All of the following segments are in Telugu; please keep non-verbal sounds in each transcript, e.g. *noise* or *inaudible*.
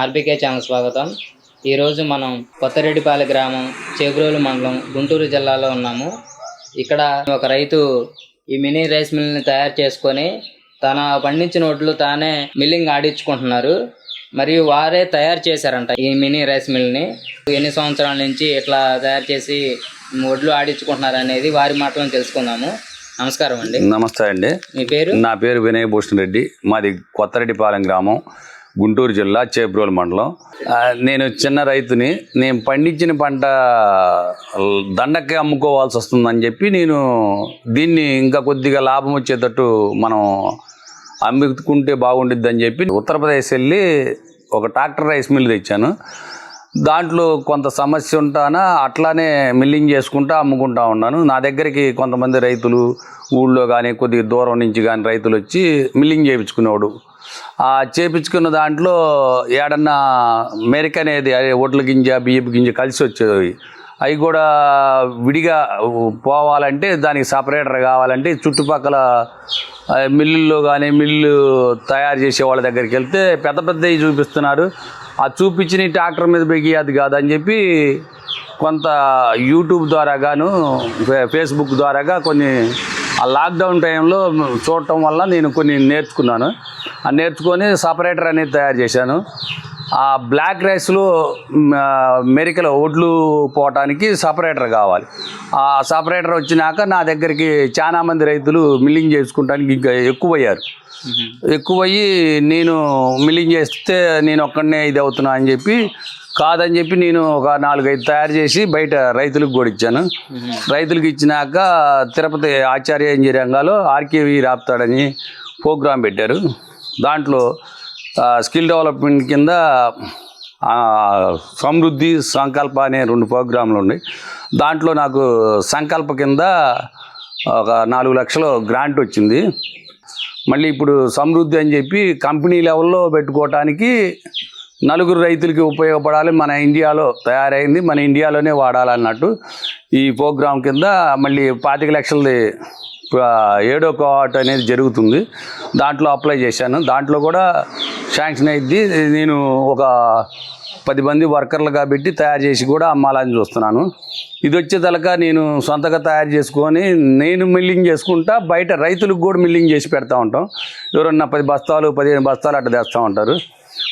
ఆర్బీకే ఛానల్ స్వాగతం. ఈరోజు మనం కొత్తరెడ్డిపాలె గ్రామం చేబ్రోలు మండలం గుంటూరు జిల్లాలో ఉన్నాము. ఇక్కడ ఒక రైతు ఈ మినీ రైస్ మిల్ని తయారు చేసుకొని తన పండించిన వడ్లు తానే మిల్లింగ్ ఆడించుకుంటున్నారు. మరియు వారే తయారు చేశారంట ఈ మినీ రైస్ మిల్ని. ఎన్ని సంవత్సరాల నుంచి ఇట్లా తయారు చేసి వడ్లు ఆడించుకుంటున్నారు అనేది వారి మాటలను తెలుసుకుందాము. నమస్కారం అండి. నమస్తే అండి. మీ పేరు? నా పేరు వినయ్ భూషణ్ రెడ్డి. మాది కొత్తరెడ్డిపాలెం గ్రామం. గుంటూరు జిల్లా చేబ్రోలు మండలం. నేను చిన్న రైతుని నేను పండించిన పంట దండకి అమ్ముకోవాల్సి వస్తుందని చెప్పి నేను దీన్ని ఇంకా కొద్దిగా లాభం వచ్చేటట్టు మనం అమ్ముకుంటే బాగుండిద్దని చెప్పి ఉత్తరప్రదేశ్ వెళ్ళి ఒక ట్రాక్టర్ రైస్ మిల్ తెచ్చాను. దాంట్లో కొంత సమస్య ఉంటానా అట్లానే మిల్లింగ్ చేసుకుంటా అమ్ముకుంటా ఉన్నాను. నా దగ్గరికి కొంతమంది రైతులు ఊళ్ళో కానీ కొద్దిగా దూరం నుంచి కానీ రైతులు వచ్చి మిల్లింగ్ చేయించుకునేవాడు. చేపించుకున్న దాంట్లో ఏడన్నా మెరిక అనేది అదే గింజ బియ్యపు గింజ కలిసి వచ్చేవి. అవి కూడా విడిగా పోవాలంటే దానికి సపరేటర్ కావాలంటే చుట్టుపక్కల మిల్లుల్లో కానీ మిల్లు తయారు చేసే వాళ్ళ దగ్గరికి వెళ్తే పెద్ద పెద్దవి చూపిస్తున్నారు. ఆ చూపించిన ట్రాక్టర్ మీద పెగి అది కాదని చెప్పి కొంత యూట్యూబ్ ద్వారా గాను ఫేస్బుక్ ద్వారాగా కొన్ని ఆ లాక్డౌన్ టైంలో చూడటం వల్ల నేను కొన్ని నేర్చుకున్నాను. ఆ నేర్చుకొని సపరేటర్ అనేది తయారు చేశాను. ఆ బ్లాక్ రైస్లో మెరికలో ఒడ్లు పోవటానికి సపరేటర్ కావాలి. ఆ సపరేటర్ వచ్చినాక నా దగ్గరికి చాలా మంది రైతులు మిల్లింగ్ చేసుకుంటానికి ఇంకా ఎక్కువయ్యారు. ఎక్కువయ్యి నేను మిల్లింగ్ చేస్తే నేను ఒక్కడనే ఇది అవుతున్నా అని చెప్పి కాదని చెప్పి నేను ఒక నాలుగైదు తయారు చేసి బయట రైతులకు కూడా ఇచ్చాను. రైతులకు ఇచ్చినాక తిరుపతి ఆచార్య ఇంజనీరింగాలో ఆర్కేవి రాపుతాడని ప్రోగ్రాం పెట్టారు. దాంట్లో స్కిల్ డెవలప్మెంట్ కింద సమృద్ధి సంకల్ప అనే రెండు ప్రోగ్రాంలు ఉన్నాయి. దాంట్లో నాకు సంకల్ప కింద ఒక నాలుగు లక్షలు గ్రాంట్ వచ్చింది. మళ్ళీ ఇప్పుడు సమృద్ధి అని చెప్పి కంపెనీ లెవెల్లో పెట్టుకోవటానికి నలుగురు రైతులకి ఉపయోగపడాలి. మన ఇండియాలో తయారైంది. మన ఇండియాలోనే వాడాలన్నట్టు ఈ ప్రోగ్రాం కింద మళ్ళీ పాతిక లక్షలది ఏడో కోఆట్ అనేది జరుగుతుంది. దాంట్లో అప్లై చేశాను. దాంట్లో కూడా శాంక్షన్ అయింది నేను ఒక పది మంది వర్కర్లు కాబట్టి తయారు చేసి కూడా అమ్మాలని చూస్తున్నాను. ఇది వచ్చేదలక నేను సొంతగా తయారు చేసుకొని నేను మిల్లింగ్ చేసుకుంటా బయట రైతులకు కూడా మిల్లింగ్ చేసి పెడతా ఉంటాం. ఎవరన్నా పది బస్తాలు పదిహేను బస్తాలు అట్లా తెస్తూ ఉంటారు.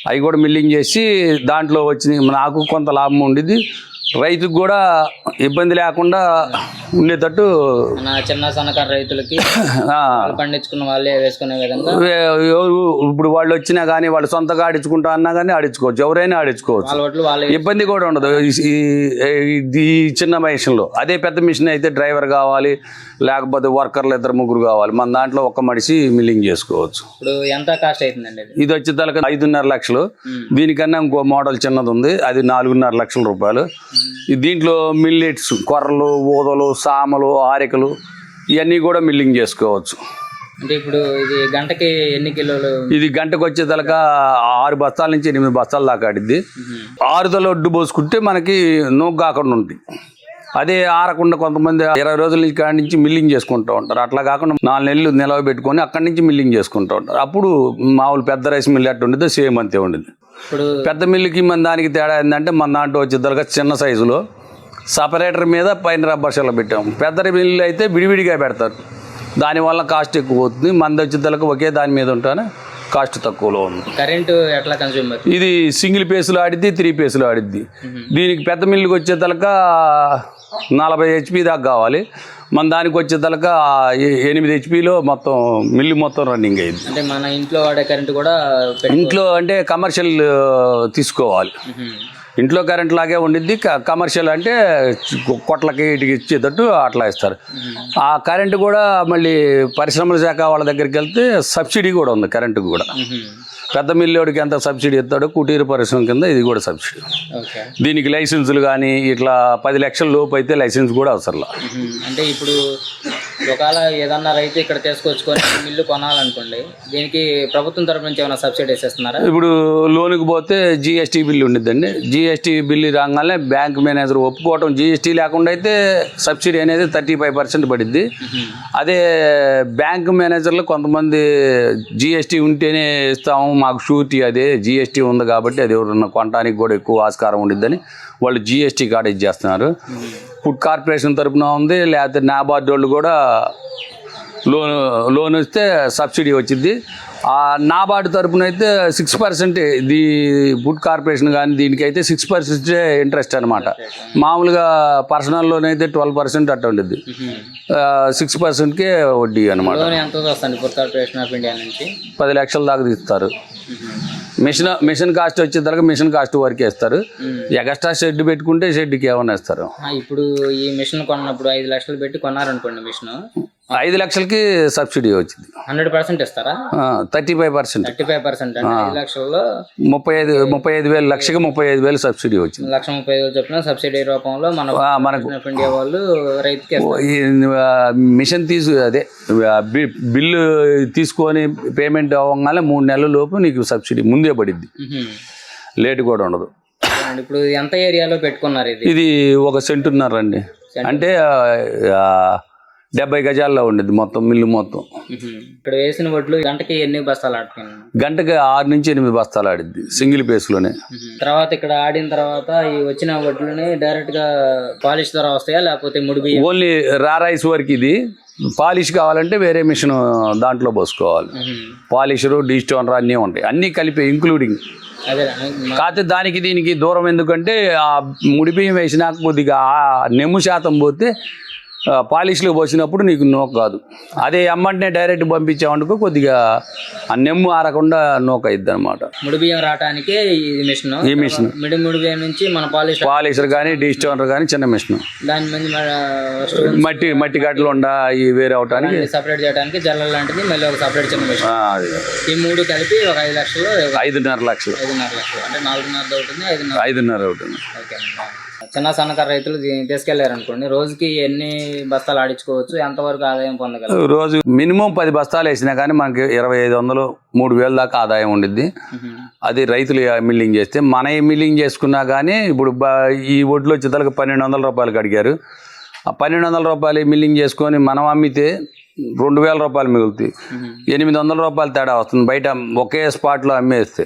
అవి కూడా మిల్లింగ్ చేసి దాంట్లో వచ్చి నాకు కొంత లాభం ఉండేది రైతుకు కూడా ఇబ్బంది లేకుండా ఉండేటట్టు చిన్న సన్నకారు రైతులకి *coughs* పండించుకున్న వాళ్ళే వేసుకునే విధంగా ఇప్పుడు వాళ్ళు వచ్చినా కానీ వాళ్ళు సొంతగా ఆడించుకుంటా అన్నా కానీ ఆడించుకోవచ్చు. ఎవరైనా ఆడించుకోవచ్చు. ఇబ్బంది కూడా ఉండదు. ఈ- చిన్న మిషన్లో. అదే పెద్ద మిషన్ అయితే డ్రైవర్ కావాలి లేకపోతే వర్కర్లు ఇద్దరు ముగ్గురు కావాలి. మన దాంట్లో ఒక్క మనిషి మిల్లింగ్ చేసుకోవచ్చు. ఇప్పుడు ఎంత కాస్ట్ అవుతుందండి ఇది వచ్చే తలక ఐదున్నర లక్షలు. దీనికన్నా ఇంకో మోడల్ చిన్నది ఉంది. అది నాలుగున్నర లక్షల రూపాయలు. దీంట్లో మిల్లెట్స్ కొర్రలు ఊదలు సామలు ఆరికలు ఇవన్నీ కూడా మిల్లింగ్ చేసుకోవచ్చు. అంటే ఇప్పుడు ఇది గంటకి ఎన్ని కిలోలు? ఇది గంటకు వచ్చే తలక ఆరు బస్తాల నుంచి ఎనిమిది బస్తాల దాకా ఆడిద్ది. ఆరుదల ఒడ్డు పోసుకుంటే మనకి నూగు కాకుండా ఉంటుంది అదే ఆరకుండా కొంతమంది ఇరవై రోజుల నుంచి కాడి నుంచి మిల్లింగ్ చేసుకుంటూ ఉంటారు. అట్లా కాకుండా నాలుగు నెలలు నిలవ పెట్టుకొని అక్కడి నుంచి మిల్లింగ్ చేసుకుంటూ ఉంటారు. అప్పుడు మామూలు పెద్ద రైస్ మిల్ ఎట్టు ఉండదు సేమ్ అంతే ఉండదు పెద్ద మిల్లుకి మన దానికి తేడా ఏంటంటే మన దాంట్లో వచ్చేద్దరుగా చిన్న సైజులో సపరేటర్ మీద పైన రబ్బర్ షెల్ల పెట్టాం. పెద్ద మిల్లు అయితే విడివిడిగా పెడతారు. దానివల్ల కాస్ట్ ఎక్కువ అవుతుంది. మన వచ్చేద్దలకు ఒకే దాని మీద ఉంటానే. కాస్ట్ తక్కువలో ఉంది. కరెంటు ఎట్లా కన్స్యూమ్ అవుతుంది? ఇది సింగిల్ పేసులు ఆడిద్ది త్రీ పేసులు ఆడిద్ది. దీనికి పెద్ద మిల్లుకి వచ్చే తలక నలభై హెచ్పి దాకా కావాలి. మన దానికి వచ్చే తలక ఎనిమిది హెచ్పిలో మొత్తం మిల్లు మొత్తం రన్నింగ్ అయింది అంటే మన ఇంట్లో వాడే కరెంటు కూడా ఇంట్లో అంటే కమర్షియల్ తీసుకోవాలి. ఇంట్లో కరెంట్ లాగే ఉండిద్ది కమర్షియల్ అంటే కొట్లకి ఇటుకి ఇచ్చేటట్టు అట్లా ఇస్తారు. ఆ కరెంటు కూడా మళ్ళీ పరిశ్రమల శాఖ వాళ్ళ దగ్గరికి వెళ్తే సబ్సిడీ కూడా ఉంది కరెంటుకు కూడా. పెద్ద మిల్లోడికి ఎంత సబ్సిడీ ఇస్తాడో కుటీర పరిశ్రమ కింద ఇది కూడా సబ్సిడీ. దీనికి లైసెన్సులు కానీ ఇట్లా పది లక్షల లోపు అయితే లైసెన్స్ కూడా అవసరంలా. మ్మ్. అంటే ఇప్పుడు ఒకవేళ ఏదన్నా రైతు ఇక్కడ తీసుకొచ్చుకొని మిల్లు కొనాలనుకోండి దీనికి ప్రభుత్వం తరపు నుంచి ఏమైనా సబ్సిడీస్ ఇస్తున్నారా ఇప్పుడు లోనుకి పోతే జిఎస్టీ బిల్లు ఉండిద్దండి. జిఎస్టీ బిల్లు రాగానే బ్యాంక్ మేనేజర్ ఒప్పుకోవటం జిఎస్టీ లేకుండా అయితే సబ్సిడీ అనేది థర్టీ ఫైవ్ పర్సెంట్ పడిద్ది. అదే బ్యాంక్ మేనేజర్లు కొంతమంది జిఎస్టీ ఉంటేనే ఇస్తాము మాకు షూరిటీ అదే జిఎస్టీ ఉంది కాబట్టి అది ఎవరన్నా కొనడానికి కూడా ఎక్కువ ఆస్కారం ఉండిద్దని వాళ్ళు జిఎస్టీ కార్డు ఇచ్చేస్తున్నారు. ఫుడ్ కార్పొరేషన్ తరపున ఉంది లేకపోతే నాబార్డ్ వాళ్ళు కూడా లోన్ లోన్ ఇస్తే సబ్సిడీ వచ్చింది ఆ నాబార్డు తరపున అయితే సిక్స్ పర్సెంట్ ఇది ఫుడ్ కార్పొరేషన్ కానీ దీనికైతే సిక్స్ పర్సెంట్ ఇంట్రెస్ట్ అనమాట మామూలుగా పర్సనల్ లోన్ అయితే ట్వెల్వ్ పర్సెంట్ అట్ట ఉండేది సిక్స్ పర్సెంట్కే వడ్డీ అనమాట లోన్ ఎంత వస్తుంది ఫుడ్ కార్పొరేషన్ ఆఫ్ ఇండియా నుంచి? పది లక్షల దాకా తీస్తారు. మిషన్ మిషన్ కాస్ట్ వచ్చేసరికి మిషన్ కాస్ట్ వరకే ఇస్తారు. ఎక్స్ట్రా షెడ్ పెట్టుకుంటే షెడ్కి ఏమైనా ఇస్తారు. ఇప్పుడు ఈ మిషన్ కొన్నప్పుడు ఐదు లక్షలు పెట్టి కొన్నారనుకోండి మిషన్. ఐదు లక్షలకి సబ్సిడీ వచ్చింది. హండ్రెడ్ పర్సెంట్ ఇస్తారా? Thirty five percent. Thirty five percent ఐదు లక్షల్లో ముప్పై ఐదు ముప్పై ఐదు వేలు లక్షకి ముప్పై ఐదు వేలు సబ్సిడీ వచ్చింది. లక్ష ముప్పై వేలు చొప్పున సబ్సిడీ రూపంలో మన మనకు ఇండియా వాళ్ళు రైతుకి మిషన్ తీసు అదే బిల్లు తీసుకొని పేమెంట్ అవ్వగానే మూడు నెలల లోపు నీకు సబ్సిడీ ముందే పడిద్ది. మ్మ్. లేట్ కూడా ఉండదు. ఇప్పుడు ఎంత ఏరియాలో పెట్టుకున్నారు ఇది? ఇది ఒక సెంటున్నరండి అంటే డెబ్బై గజాల్లో ఉండేది మొత్తం మిల్లు మొత్తం. ఇక్కడ వేసిన వడ్లు గంటకి ఎన్ని బస్తాలు ఆడుతున్నాను గంటకి ఆరు నుంచి ఎనిమిది బస్తాలు ఆడిద్ది సింగిల్ పేస్లోనే. తర్వాత ఇక్కడ ఆడిన తర్వాత ఈ వచ్చిన వడ్లని డైరెక్ట్గా పాలిష్ ద్వారా వస్తాయా లేకపోతే ముడి బియ్యం? ఓన్లీ రా రైస్ వరకు ఇది. పాలిష్ కావాలంటే వేరే మిషన్ దాంట్లో పోసుకోవాలి. పాలిషరు డీస్టోనర్ అన్నీ ఉంటాయి. అన్నీ కలిపి ఇంక్లూడింగ్ అదే కాకపోతే దానికి దీనికి దూరం ఎందుకంటే ఆ ముడి బియ్యం వేసినాక కొద్దిగా ఆ నెమ్ము శాతం పోతే పాలిష్లో పోసినప్పుడు నీకు నోక్ కాదు. అదే అమ్మంటే డైరెక్ట్ పంపించామనుకో కొద్దిగా ఆ నెమ్ము ఆరకుండా నోక్ అయిద్ది అనమాట ముడి బియ్యం రావటానికి ఈ మిషన్. ఈ మిషన్. మిడి ముడి బియ్యం నుంచి మన పాలిష్ పాలిషర్ కానీ డీస్టోనర్ కానీ చిన్న మిషన్. దాని మీద మట్టి మట్టి గడ్డలు ఉండ ఇవి వేరే అవటానికి? సపరేట్ చేయడానికి జల్లెడ లాంటిది మళ్ళీ ఒక సపరేట్ చిన్న మిషన్. ఈ మూడు కలిపి ఒక ఐదు లక్షలు ఐదున్నర లక్షలు. ఐదున్నర లక్షలు. అంటే నాలుగున్నర అవుతుంది ఐదున్నర. ఐదున్నర అవుతుంది. ఓకే చిన్న సన్నకారు రైతులు తీసుకెళ్ళారు అనుకోండి రోజుకి ఎన్ని బస్తాలు ఆడించుకోవచ్చు ఎంతవరకు ఆదాయం పొందగలరు? రోజు మినిమం పది బస్తాలు వేసినా కానీ మనకి ఇరవై ఐదు వందలు మూడు వేల దాకా ఆదాయం ఉండిద్ది. అది రైతులు మిల్లింగ్ చేస్తే మన మిల్లింగ్ చేసుకున్నా కానీ ఇప్పుడు ఈ ఒడ్లు వచ్చేతలకు పన్నెండు వందల రూపాయలకి అడిగారు ఆ పన్నెండు వందల రూపాయలు మిల్లింగ్ చేసుకొని మనం అమ్మితే రెండు వేల రూపాయలు మిగులుతాయి. ఎనిమిది వందల రూపాయలు తేడా వస్తుంది. బయట ఒకే స్పాట్లో అమ్మేస్తే.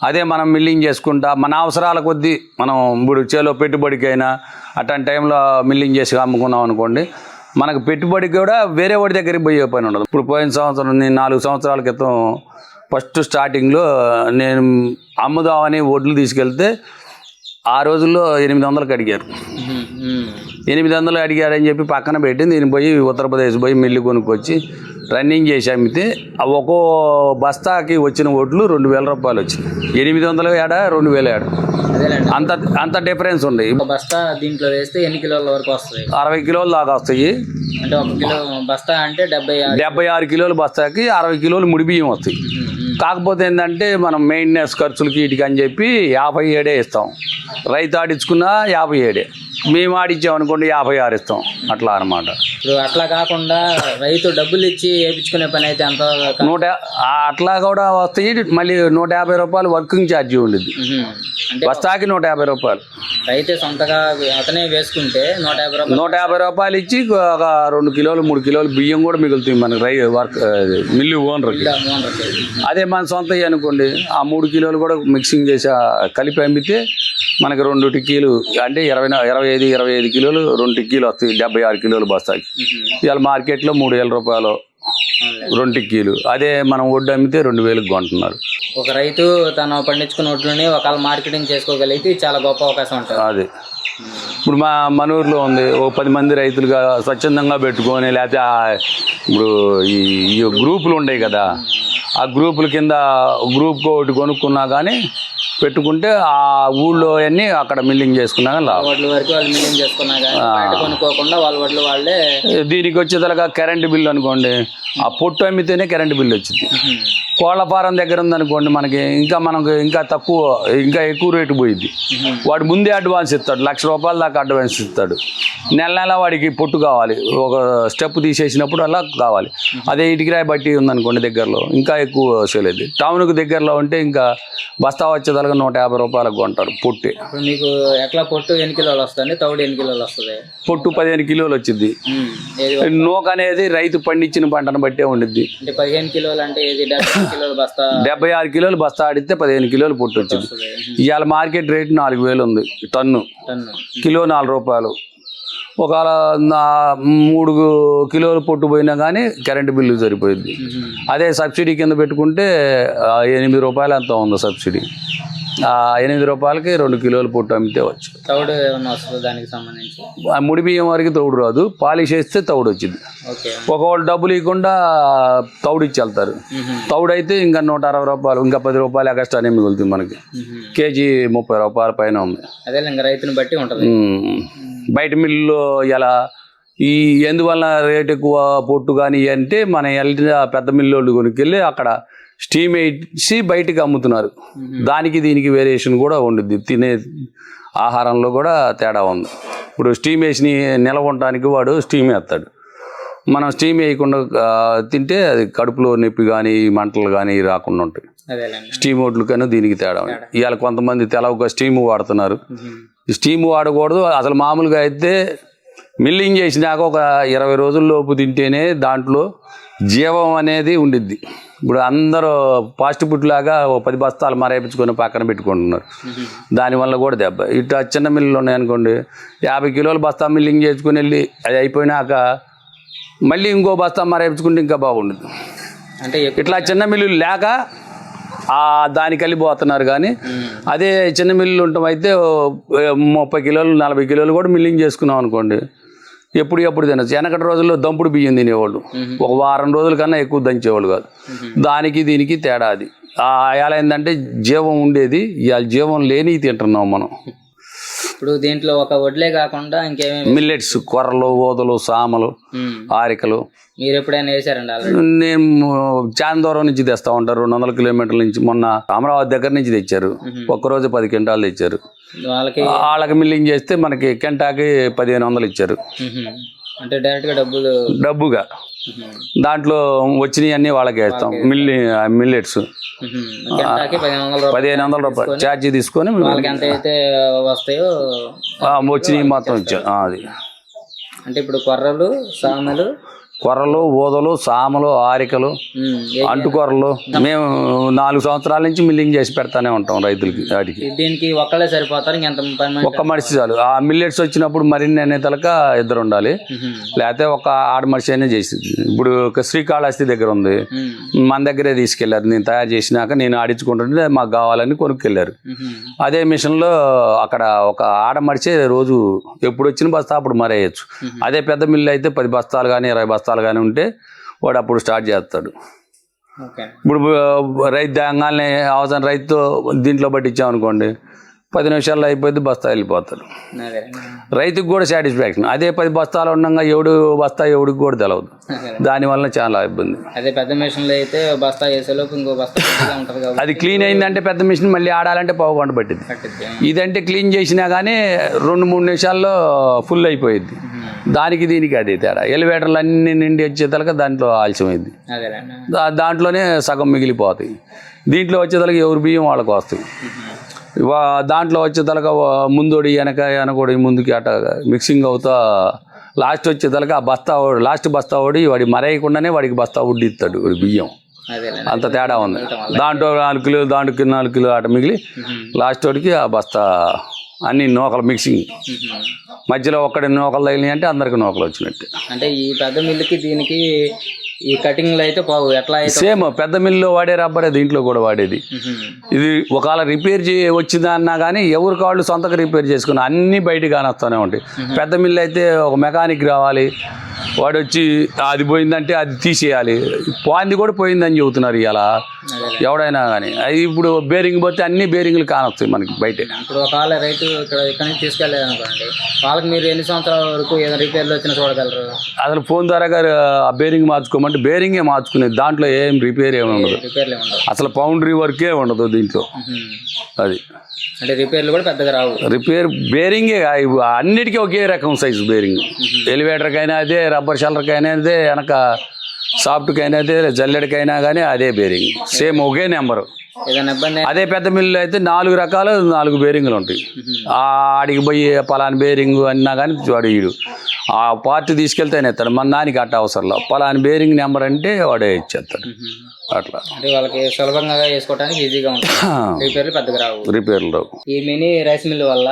అదే మనం మిల్లింగ్ చేసుకుంటా మన అవసరాల కొద్దీ మనం ఇప్పుడు చేలో పెట్టుబడికైనా అట్లాంటి టైంలో మిల్లింగ్ చేసి అమ్ముకున్నాం అనుకోండి మనకు పెట్టుబడి కూడా వేరే వాడి దగ్గరికి పోయే పని ఉండదు. ఇప్పుడు పోయిన సంవత్సరం నేను నాలుగు సంవత్సరాల క్రితం ఫస్ట్ స్టార్టింగ్లో నేను అమ్ముదామని వడ్లు తీసుకెళ్తే ఆ రోజుల్లో ఎనిమిది వందలకి అడిగారు. ఎనిమిది వందలు అడిగారని చెప్పి పక్కన పెట్టి నేను పోయి ఉత్తరప్రదేశ్ పోయి మిల్లు కొనుక్కొచ్చి రన్నింగ్ చేసి అమ్మితే ఒక్కో బస్తాకి వచ్చిన ఓట్లు రెండు వేల రూపాయలు వచ్చినాయి. ఎనిమిది వందలు ఏడా రెండు వేలు ఏడా? అంత అంత డిఫరెన్స్ ఉంది. బస్తా దీంట్లో వేస్తే ఎన్ని కిలోల వరకు వస్తుంది అరవై కిలోలు దాకా వస్తాయి. అంటే ఒక కిలో బస్తా అంటే డెబ్బై డెబ్బై ఆరు కిలోలు బస్తాకి అరవై కిలోలు ముడి బియ్యం వస్తాయి. కాకపోతే ఏంటంటే మనం మెయింటెనెన్స్ ఖర్చులకి వీటికి అని చెప్పి యాభై ఏడే ఇస్తాం. రైతు ఆడించుకున్నా యాభై ఏడే. మేము ఆడిచ్చాం అనుకోండి యాభై ఆరు ఇస్తాం. అట్లా అనమాట ఇప్పుడు అట్లా కాకుండా రైతు డబ్బులు ఇచ్చి వేయించుకునే పని అయితే ఎంత క- నూట అట్లా కూడా వస్తాయి. మళ్ళీ నూట యాభై రూపాయలు వర్కింగ్ ఛార్జీ. అంటే బస్తాకి నూట యాభై రూపాయలు. రైతే సొంతగా అతనే వేసుకుంటే నూట యాభై రూపాయలు నూట యాభై రూపాయలు ఇచ్చి ఒక రెండు కిలోలు మూడు కిలోలు బియ్యం కూడా మిగులుతాయి మనకి రై వర్క్ మిల్లు ఓనర్కి. ఓనర్కి. అదే మన సొంత అనుకోండి. ఆ మూడు కిలోలు కూడా మిక్సింగ్ చేసి కలిపి అమ్మితే మనకి రెండు టిక్కీలు అంటే ఇరవై ఇరవై ఐదు ఇరవై ఐదు కిలోలు రెండు టిక్కీలు వస్తాయి డెబ్బై ఆరు కిలోలు బస్తాకి. మ్మ్. ఇవాళ మార్కెట్లో మూడు వేల రూపాయలు. రెండు టిక్కీలు అదే మనం వడ్డు అమ్మితే రెండు వేలకు కొంటున్నారు. ఒక రైతు తను పండించుకున్న వడ్లని ఒకవేళ మార్కెటింగ్ చేసుకోగలిగితే చాలా గొప్ప అవకాశం ఉంటుంది. అది. ఇప్పుడు మా మనూరులో ఉంది ఓ పది మంది రైతులుగా స్వచ్ఛందంగా పెట్టుకొని లేకపోతే ఇప్పుడు ఈ ఈ గ్రూపులు ఉన్నాయి కదా. ఆ గ్రూపుల కింద గ్రూప్ ఒకటి కొనుక్కున్నా కానీ పెట్టుకుంటే ఆ ఊళ్ళో అన్నీ అక్కడ మిల్లింగ్ చేసుకున్నా వడ్ల వరకు వాళ్ళు మిలియం చేసుకున్నా కొనుక్కోకుండా వాళ్ళ వడ్లు వాళ్ళే దీనికి వచ్చేదలగా కరెంటు బిల్లు అనుకోండి ఆ పొట్టు అమ్మితేనే కరెంటు బిల్లు వచ్చింది. కోళ్ళ ఫారం దగ్గర ఉందనుకోండి మనకి ఇంకా మనకు ఇంకా తక్కువ ఇంకా ఎక్కువ రేటు పోయింది వాడు ముందే అడ్వాన్స్ ఇస్తాడు లక్ష రూపాయల దాకా అడ్వాన్స్ ఇస్తాడు. నెల నెల వాడికి పొట్టు కావాలి ఒక స్టెప్ తీసేసినప్పుడు అలా కావాలి. అదే ఇటుకిరాయి బట్టి ఉందనుకోండి దగ్గరలో ఇంకా ఎక్కువ సేలేదు టౌన్కి దగ్గరలో ఉంటే ఇంకా బస్తా వచ్చేదాకా నూట యాభై రూపాయలకు కొంటారు పొట్టి. మీకు ఎట్లా పొట్టు ఎన్ని కిలోలు వస్తుంది? తౌడు ఎన్ని కిలోలు వస్తుంది? పొట్టు పదిహేను కిలోలు వచ్చింది నూక అనేది రైతు పండించిన పంటను బట్టే ఉండిద్ది. అంటే పదిహేను కిలోలు అంటే ఏది? డెబ్బై ఆరు కిలోలు బస్తా ఆడితే పదిహేను కిలోలు పొట్టు వచ్చింది. ఇవాళ మార్కెట్ రేట్ నాలుగు వేలు ఉంది టన్ను. కిలో నాలుగు రూపాయలు. ఒకవేళ మూడు కిలోలు పొట్టు పోయినా కానీ కరెంటు బిల్లు సరిపోయింది. అదే సబ్సిడీ కింద పెట్టుకుంటే ఎనిమిది రూపాయలు ఎంత ఉంది సబ్సిడీ. ఎనిమిది రూపాయలకి రెండు కిలోలు పొట్టు అమ్మితే వచ్చు. తౌడు ఏమన్నా వస్తుంది దానికి సంబంధించి? ముడి బియ్యం వరకు తౌడు రాదు. పాలిష్ వేస్తే తౌడు వచ్చింది. ఒకవేళ డబ్బులు ఇవ్వకుండా తౌడు ఇచ్చి వెళ్తారు. తౌడు అయితే ఇంకా నూట అరవై రూపాయలు ఇంకా పది రూపాయలు ఎక్స్ట్రానే మిగులుతుంది మనకి. కేజీ ముప్పై రూపాయల పైన ఉంది. అదే ఇంకా రైతుని బట్టి ఉంటది. బయట మిల్లులో ఎలా ఈ ఎందువల్ల రేట్ ఎక్కువ పొట్టు కానీ అంటే మన వెళ్ళిన పెద్ద మిల్లు కొనుక్కెళ్ళి అక్కడ స్టీమ్ వేసి బయటికి అమ్ముతున్నారు. దానికి దీనికి వేరియేషన్ కూడా ఉండుద్ది. తినే ఆహారంలో కూడా తేడా ఉంది. ఇప్పుడు స్టీమ్ వేసి నిలవ ఉండడానికి వాడు స్టీమ్ వేస్తాడు. మనం స్టీమ్ వేయకుండా తింటే అది కడుపులో నొప్పి కానీ మంటలు కానీ రాకుండా ఉంటాయి. స్టీమ్ ఓట్లు కానీ దీనికి తేడా ఇవాళ కొంతమంది తెలవక స్టీమ్ వాడుతున్నారు. స్టీమ్ వాడకూడదు. అసలు మామూలుగా అయితే మిల్లింగ్ చేసినాక ఒక ఇరవై రోజుల లోపు తింటేనే దాంట్లో జీవం అనేది ఉండిద్ది. ఇప్పుడు అందరూ ఫాస్ట్ ఫుడ్ లాగా ఓ పది బస్తాలు మరేపించుకొని పక్కన పెట్టుకుంటున్నారు. దానివల్ల కూడా దెబ్బ. ఇట్లా చిన్న మిల్లులు ఉన్నాయనుకోండి యాభై కిలోల బస్తా మిల్లింగ్ చేసుకుని వెళ్ళి అది అయిపోయినాక మళ్ళీ ఇంకో బస్తా మరేపించుకుంటే ఇంకా బాగుండదు. అంటే ఇట్లా చిన్న మిల్లులు లేక ఆ దానికి వెళ్ళిపోతున్నారు కానీ అదే చిన్న మిల్లులు ఉండటం అయితే ముప్పై కిలోలు నలభై కిలోలు కూడా మిల్లింగ్ చేసుకున్నాం అనుకోండి ఎప్పుడు ఎప్పుడు తినచ్చు వెనకటి రోజుల్లో దంపుడు బియ్యం తినేవాళ్ళు. ఒక వారం రోజుల కన్నా ఎక్కువ దంచేవాళ్ళు కాదు. దానికి దీనికి తేడా అది. ఆ ఎలా ఏంటంటే జీవం ఉండేది. ఇవాళ జీవం లేని తింటున్నాం మనం. *laughs* ఇప్పుడు దీంట్లో ఒక వడ్లే కాకుండా ఇంకేమేమి మిల్లెట్స్ కొర్రలు ఓదలు సామలు. ఆరికలు. మీరు ఎప్పుడైనా వేసారండి ఆల్రెడీ నేను చాలా దూరం నుంచి తెస్తా ఉంటారు. రెండు వందల కిలోమీటర్ల నుంచి మొన్న అమరావతి దగ్గర నుంచి తెచ్చారు. ఒక్కరోజు పది క్వింటాలు తెచ్చారు. వాళ్ళకి వాళ్ళకి మిల్లింగ్ చేస్తే మనకి కెంటాకి పదిహేను వందలు ఇచ్చారు. అంటే డైరెక్ట్గా డబ్బులు డబ్బుగా. దాంట్లో వచ్చినవి అన్నీ వాళ్ళకి వేస్తాం మిల్లి మిల్లెట్స్. పదిహేను వందల రూపాయలు. ఛార్జీ తీసుకొని వచ్చినవి మొత్తం ఇచ్చాం అది. అంటే ఇప్పుడు కొర్రలు సామెలు కొర్రలు ఊదలు సామలు ఆరికలు అంటుకొర్రలు. మేము నాలుగు సంవత్సరాల నుంచి మిల్లింగ్ చేసి పెడతానే ఉంటాం రైతులకి వాటికి. దీనికి ఒక్కళ్ళే సరిపోతారు ఒక్క మనిషి చాలు. ఆ మిల్లెట్స్ వచ్చినప్పుడు మరిన్ని అనే తలక ఇద్దరు ఉండాలి. లేకపోతే ఒక ఆడ మనిషి అయినా చేసింది ఇప్పుడు ఒక శ్రీకాళహస్తి దగ్గర ఉంది. మన దగ్గరే తీసుకెళ్ళారు. నేను తయారు చేసినాక నేను ఆడించుకుంటుంటే మాకు కావాలని కొనుక్కెళ్ళారు. అదే మిషన్లో అక్కడ ఒక ఆడ మడిచే రోజు ఎప్పుడు వచ్చిన బస్తా అప్పుడు మరేయచ్చు. అదే పెద్ద మిల్లు అయితే పది బస్తాలు కానీ ఇరవై బస్తాలు కానీ ఉంటే వాడు అప్పుడు స్టార్ట్ చేస్తాడు. ఇప్పుడు రైతు దాంగాల్ని అవసరం రైతు దీంట్లో పట్టించామనుకోండి పది నిమిషాల్లో అయిపోద్ది బస్తా వెళ్ళిపోతాడు అదే. రైతుకు కూడా సాటిస్ఫాక్షన్. అదే పది బస్తాలు ఉండగా ఎవడు బస్తా ఎవడికి కూడా తెలవదు. దానివల్ల చాలా ఇబ్బంది. అదే పెద్ద మిషన్లో అయితే బస్తా వేసేలోపు ఇంకో బస్తా అది క్లీన్ అయిందంటే పెద్ద మిషన్ మళ్ళీ ఆడాలంటే పావు గంట పట్టింది ఇదంటే క్లీన్ చేసినా కానీ రెండు మూడు నిమిషాల్లో ఫుల్ అయిపోయింది దానికి దీనికి అది తేడా. ఎలివేటర్లు అన్ని నిండి వచ్చేతలక దాంట్లో ఆలస్యమైంది దాంట్లోనే సగం మిగిలిపోతాయి. దీంట్లో వచ్చేతలకి ఎవరి బియ్యం వాళ్ళకి వస్తాయి. దాంట్లో వచ్చేతలక ముందోడి వెనక వెనకోడి ముందుకి అట మిక్సింగ్ అవుతా లాస్ట్ వచ్చేతలక ఆ బస్తా ఓడి లాస్ట్ బస్తా ఓడి వాడి మరేయకుండానే వాడికి బస్తా ఉడ్డిస్తాడు బియ్యం. అంత తేడా ఉంది. దాంట్లో నాలుగు కిలో దాంట్లో నాలుగు కిలో అట మిగిలి లాస్ట్ వాడికి ఆ బస్తా అన్ని నూకలు మిక్సింగ్. మధ్యలో ఒక్కడి నూకలు తగిలినాయి అంటే అందరికి నూకలు వచ్చినట్టు. అంటే ఈ పెద్ద మిల్లుకి దీనికి ఈ కటింగ్లు అయితే పావు ఎట్లా సేమ్ పెద్ద మిల్లులో వాడే రబ్బరే దీంట్లో కూడా వాడేది. ఇది ఒకవేళ రిపేర్ చే వచ్చిందా అన్నా కానీ ఎవరి కాళ్ళు సొంతగా రిపేర్ చేసుకుని అన్ని బయట కానొస్తూనే ఉంటాయి. పెద్ద మిల్లు అయితే ఒక మెకానిక్ రావాలి వాడు వచ్చి అది పోయిందంటే అది తీసేయాలి. పోయింది కూడా పోయిందని చెబుతున్నారు ఇలా ఎవడైనా కానీ అది ఇప్పుడు బేరింగ్ పోతే అన్ని బేరింగ్లు కానొస్తాయి మనకి బయట. ఇప్పుడు ఒకవేళ రైతు ఇక్కడ ఇక్కడ నుంచి తీసుకెళ్ళలేదు అనుకోండి. వాళ్ళకి మీరు ఎన్ని సంవత్సరాల వరకు ఏదైనా రిపేర్లు వచ్చినా చూడగలరు? అసలు ఫోన్ ద్వారా గారు ఆ బేరింగ్ మార్చుకోమంటే బేరింగే మార్చుకునేది దాంట్లో ఏం రిపేర్ ఏమి ఉండదు. అసలు పౌండరీ వర్కే ఉండదు దీంట్లో. అది. అంటే రిపేర్లు కూడా పెద్దగా రావు. రిపేర్ బేరింగే అన్నిటికీ ఒకే రకం సైజు బేరింగ్. ఎలివేటర్కైనా అదే రబ్బర్ షెల్టర్కైనా అదే వెనక సాఫ్ట్కైనా అదే జల్లెడికైనా కానీ అదే బేరింగ్. సేమ్ ఒకే నెంబరు. అదే పెద్ద మిల్లు అయితే నాలుగు రకాలు నాలుగు బేరింగ్లు ఉంటాయి. ఆ ఆడికి పోయి పలాని బేరింగ్ అన్నా కానీ వాడు ఈడు ఆ పార్ట్ తీసుకెళ్తేనే ఇస్తాడు మన దానికి అట్ట అవసరంలో పలాని బేరింగ్ నెంబర్ అంటే వాడే ఇచ్చేస్తాడు. అట్లా. అంటే వాళ్ళకి సులభంగా వేసుకోవడానికి ఈజీగా ఉంటుంది. రిపేర్లు పెద్దగా రావు. రిపేర్లు రావు. ఈ మినీ రైస్ మిల్ వల్ల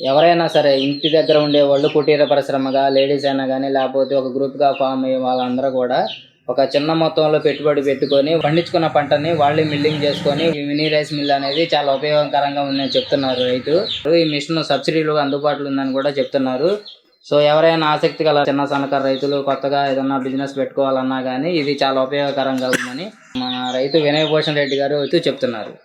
ఎవరైనా సరే ఇంటి దగ్గర ఉండేవాళ్ళు కుటీర పరిశ్రమగా లేడీస్ అయినా కానీ లేకపోతే ఒక గ్రూప్గా ఫామ్ అయ్యే వాళ్ళందరూ కూడా ఒక చిన్న మొత్తంలో పెట్టుబడి పెట్టుకొని పండించుకున్న పంటని వాళ్ళే మిల్లింగ్ చేసుకొని ఈ మినీ రైస్ మిల్ అనేది చాలా ఉపయోగకరంగా ఉందని చెప్తున్నారు రైతు. ఈ మిషన్ సబ్సిడీలు అందుబాటులో ఉందని కూడా చెప్తున్నారు. సో ఎవరైనా ఆసక్తి గల చిన్న సన్నకారు రైతులు కొత్తగా ఏదన్నా బిజినెస్ పెట్టుకోవాలన్నా కానీ ఇది చాలా ఉపయోగకరంగా ఉందని మన రైతు వినయభూషణ్ రెడ్డి గారు చెప్తున్నారు.